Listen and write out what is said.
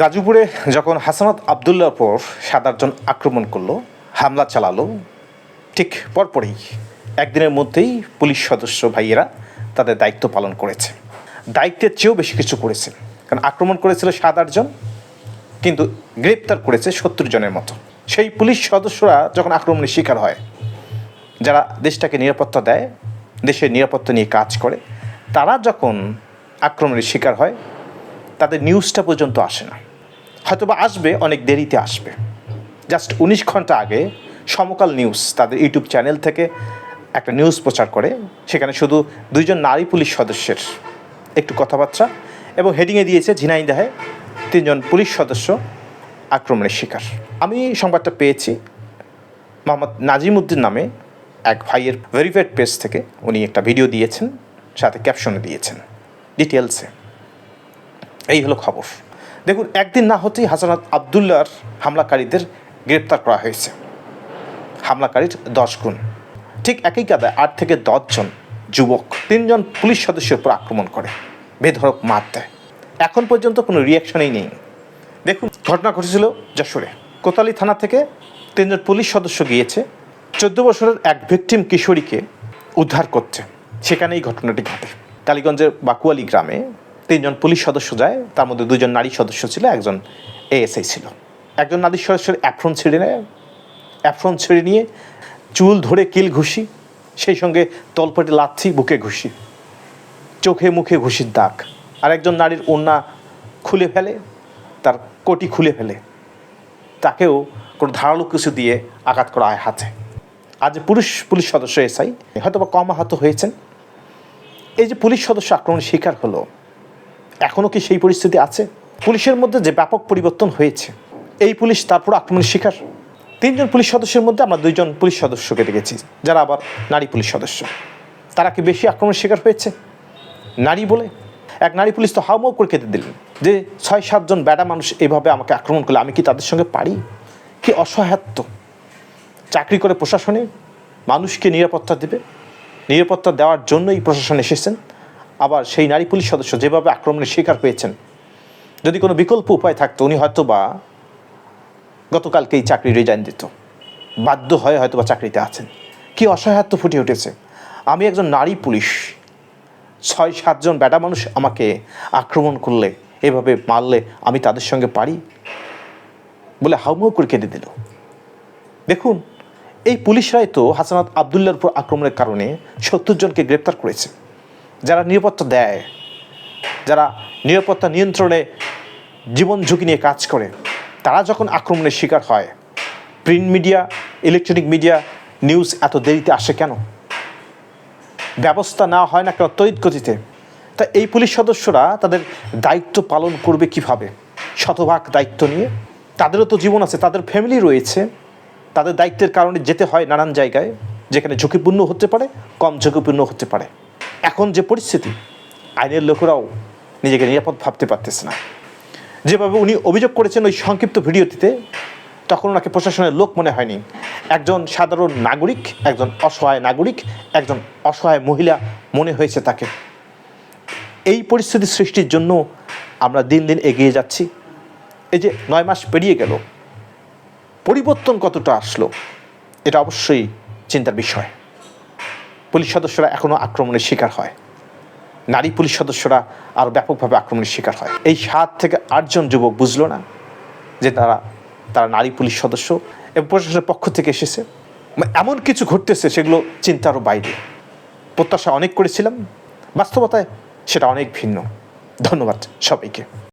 গাজীপুরে যখন হাসানাত আবদুল্লার পর সাদারজন আক্রমণ করল, হামলা চালালো, ঠিক পরপরই একদিনের মধ্যেই পুলিশ সদস্য ভাইয়েরা তাদের দায়িত্ব পালন করেছে। দায়িত্বের চেয়েও বেশি কিছু করেছে। কারণ আক্রমণ করেছিল সাত আটজন কিন্তু গ্রেপ্তার করেছে সত্তর জনের মতো। সেই পুলিশ সদস্যরা যখন আক্রমণের শিকার হয়, যারা দেশটাকে নিরাপত্তা দেয়, দেশের নিরাপত্তা নিয়ে কাজ করে, তারা যখন আক্রমণের শিকার হয় তাদের নিউজটা পর্যন্ত আসে না। হয়তোবা আসবে, অনেক দেরিতে আসবে। জাস্ট উনিশ ঘণ্টা আগে সমকাল নিউজ তাদের ইউটিউব চ্যানেল থেকে একটা নিউজ প্রচার করে। সেখানে শুধু দুইজন নারী পুলিশ সদস্যের একটু কথাবার্তা এবং হেডিংয়ে দিয়েছে ঝিনাইদাহে তিনজন পুলিশ সদস্য আক্রমণের শিকার। আমি সংবাদটা পেয়েছি মোহাম্মদ নাজিমুদ্দিন নামে এক ভাইয়ের ভেরিফাইড পেজ থেকে। উনি একটা ভিডিও দিয়েছেন, সাথে ক্যাপশনে দিয়েছেন ডিটেলসে এই হলো খবর। দেখুন, একদিন না হতেই হাসানাত আবদুল্লার হামলাকারীদের গ্রেপ্তার করা হয়েছে। হামলাকারীর দশ গুণ। ঠিক একই কাদায় আট থেকে দশজন যুবক, তিনজন পুলিশ সদস্যের উপর আক্রমণ করে। বেধরক মার দেয়। এখন পর্যন্ত কোনো রিয়াকশনই নেই। দেখুন, ঘটনা ঘটেছিল যশোরে। কোতালি থানা থেকে তিনজন পুলিশ সদস্য গিয়েছে। চোদ্দ বছরের এক ভিকটিম কিশোরীকে উদ্ধার করছে। সেখানেই ঘটনাটি ঘটে। কালীগঞ্জের বাকুয়ালি গ্রামে তিনজন পুলিশ সদস্য যায়, তার মধ্যে দুজন নারী সদস্য ছিল, একজন এএসআই ছিল। একজন নারী সদস্যের অ্যাফ্রন ছিঁড়ে নেয়। অ্যাফ্রন ছিঁড়ে নিয়ে চুল ধরে কিল ঘুষি, সেই সঙ্গে তলপেটে লাথি, বুকে ঘুষি, চোখে মুখে ঘুষির দাগ। আর একজন নারীর ওড়না খুলে ফেলে, তার কোটি খুলে ফেলে। তাকেও কোনো ধারালো কিছু দিয়ে আঘাত করা হয় হাতে। আজ পুরুষ পুলিশ সদস্য এসআই হয়তো বা কম আহত হয়েছেন। এই যে পুলিশ সদস্য আক্রমণের শিকার হলো এখনও কি সেই পরিস্থিতি আছে? পুলিশের মধ্যে যে ব্যাপক পরিবর্তন হয়েছে, এই পুলিশ তারপর আক্রমণের শিকার। তিনজন পুলিশ সদস্যের মধ্যে আমরা দুইজন পুলিশ সদস্যকে দেখেছি, যারা আবার নারী পুলিশ সদস্য। তারা কি বেশি আক্রমণের শিকার হয়েছে? নারী বলে? এক নারী পুলিশ তো হাউমাউ করে কেটে দিলেন যে ছয় সাতজন ব্যাডা মানুষ এইভাবে আমাকে আক্রমণ করলে আমি কি তাদের সঙ্গে পারি? কি অসহায়ত্ব? চাকরি করে প্রশাসনে মানুষকে নিরাপত্তা দেবে? নিরাপত্তা দেওয়ার জন্যই প্রশাসন এসেছেন? আবার সেই নারী পুলিশ সদস্য যেভাবে আক্রমণের শিকার হয়েছেন, যদি কোনো বিকল্প উপায় থাকতো, উনি হয়তো বা গতকালকেই চাকরি রিজাইন দিত। বাধ্য হয়ে হয়তো বা চাকরিতে আছেন। কি অসহায়ত্ব ফুটে উঠেছে। আমি একজন নারী পুলিশ, ছয় সাতজন ব্যাটা মানুষ আমাকে আক্রমণ করলে, এভাবে মারলে আমি তাদের সঙ্গে পারি? বলে হাউমাউ করে কেঁদে দিল। দেখুন, এই পুলিশরাই তো হাসানাত আবদুল্লার উপর আক্রমণের কারণে সত্তর জনকে গ্রেপ্তার করেছে। যারা নিরাপত্তা দেয়, যারা নিরাপত্তা নিয়ন্ত্রণে জীবন ঝুঁকি নিয়ে কাজ করে, তারা যখন আক্রমণের শিকার হয় print media electronic media news এত দেরিতে আসে কেন? ব্যবস্থা নেওয়া হয় না কেন তড়িৎ গতিতে? তা এই পুলিশ সদস্যরা তাদের দায়িত্ব পালন করবে কীভাবে? শতভাগ দায়িত্ব নিয়ে? তাদেরও তো জীবন আছে, তাদের ফ্যামিলি রয়েছে। তাদের দায়িত্বের কারণে যেতে হয় নানান জায়গায়, যেখানে ঝুঁকিপূর্ণ হতে পারে, কম ঝুঁকিপূর্ণ হতে পারে। এখন যে পরিস্থিতি, আইনের লোকেরাও নিজেকে নিরাপদ ভাবতে পারতেছে না। যেভাবে উনি অভিযোগ করেছেন ওই সংক্ষিপ্ত ভিডিওটিতে, তখন ওনাকে প্রশাসনের লোক মনে হয়নি। একজন সাধারণ নাগরিক, একজন অসহায় নাগরিক, একজন অসহায় মহিলা মনে হয়েছে তাকে। এই পরিস্থিতি সৃষ্টির জন্য আমরা দিন দিন এগিয়ে যাচ্ছি। এই যে নয় মাস পেরিয়ে গেল, পরিবর্তন কতটা আসলো, এটা অবশ্যই চিন্তার বিষয়। পুলিশ সদস্যরা এখনও আক্রমণের শিকার হয়। নারী পুলিশ সদস্যরা আরও ব্যাপকভাবে আক্রমণের শিকার হয়। এই সাত থেকে আটজন যুবক বুঝলো না যে তারা তারা নারী পুলিশ সদস্য এবং প্রশাসনের পক্ষ থেকে এসেছে। মানে এমন কিছু ঘটতেছে সেগুলো চিন্তারও বাইরে। প্রত্যাশা অনেক করেছিলাম, বাস্তবতায় সেটা অনেক ভিন্ন। ধন্যবাদ সবাইকে।